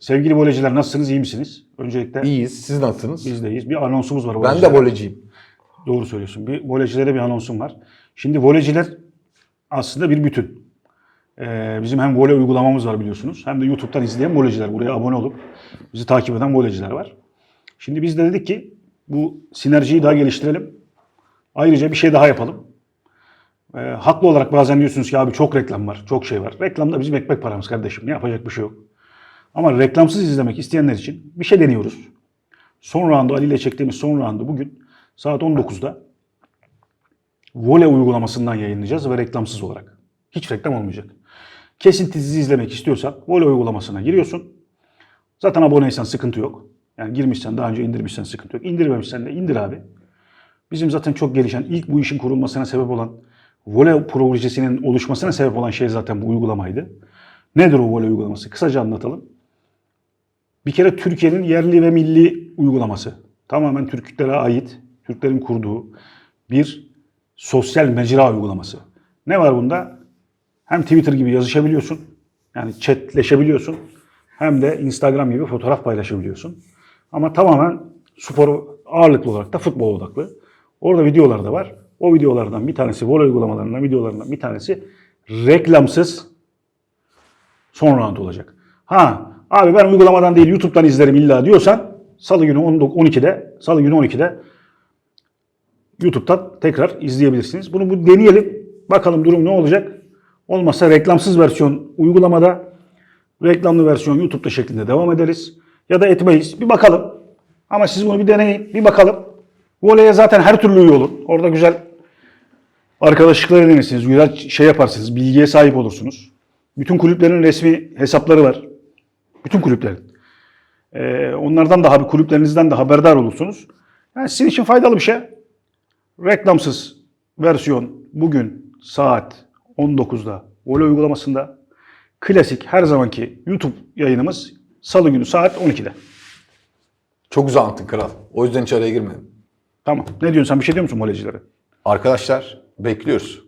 Sevgili voleyciler nasılsınız, iyi misiniz? Öncelikle İyiyiz. Siz nasılsınız? biz de iyiyiz. Bir anonsumuz var. Ben de voleycilere. voleciyim. Doğru söylüyorsun. Bir voleycilere bir anonsum var. Şimdi voleyciler aslında bir bütün. Ee, bizim hem voley uygulamamız var biliyorsunuz. Hem de YouTube'dan izleyen voleyciler. Buraya abone olup bizi takip eden voleyciler var. Şimdi biz de dedik ki bu sinerjiyi daha geliştirelim. Ayrıca bir şey daha yapalım. Ee, haklı olarak bazen diyorsunuz ki abi çok reklam var, çok şey var. Reklam da bizim ekmek paramız kardeşim. Ne yapacak bir şey yok. Ama reklamsız izlemek isteyenler için bir şey deniyoruz. Son roundu Ali ile çektiğimiz son roundu bugün saat 19'da voley uygulamasından yayınlayacağız ve reklamsız olarak. Hiç reklam olmayacak. Kesintisiz izlemek istiyorsan voley uygulamasına giriyorsun. Zaten aboneysen sıkıntı yok. Yani girmişsen daha önce indirmişsen sıkıntı yok. İndirmemişsen de indir abi. Bizim zaten çok gelişen ilk bu işin kurulmasına sebep olan voley projesinin oluşmasına sebep olan şey zaten bu uygulamaydı. Nedir o voley uygulaması? Kısaca anlatalım. Bir kere Türkiye'nin yerli ve milli uygulaması. Tamamen Türklere ait, Türklerin kurduğu bir sosyal mecra uygulaması. Ne var bunda? Hem Twitter gibi yazışabiliyorsun, yani chatleşebiliyorsun. Hem de Instagram gibi fotoğraf paylaşabiliyorsun. Ama tamamen spor ağırlıklı olarak da futbol odaklı. Orada videolar da var. O videolardan bir tanesi, voley uygulamalarından videolarından bir tanesi reklamsız son round olacak. Ha abi ben uygulamadan değil YouTube'dan izlerim illa diyorsan salı günü 19 12'de salı günü 12'de YouTube'dan tekrar izleyebilirsiniz. Bunu bu deneyelim. Bakalım durum ne olacak? Olmazsa reklamsız versiyon uygulamada, reklamlı versiyon YouTube'da şeklinde devam ederiz. Ya da etmeyiz. Bir bakalım. Ama siz bunu bir deneyin. Bir bakalım. Voley'e zaten her türlü üye olun. Orada güzel arkadaşlıklar edinirsiniz. Güzel şey yaparsınız. Bilgiye sahip olursunuz. Bütün kulüplerin resmi hesapları var. Bütün kulüplerin. Ee, onlardan da kulüplerinizden de haberdar olursunuz. Yani sizin için faydalı bir şey. Reklamsız versiyon bugün saat 19'da voley uygulamasında. Klasik her zamanki YouTube yayınımız salı günü saat 12'de. Çok güzel anlattın kral. O yüzden hiç araya girmedim. Tamam. Ne diyorsun sen bir şey diyor musun voleycilere? Arkadaşlar bekliyoruz.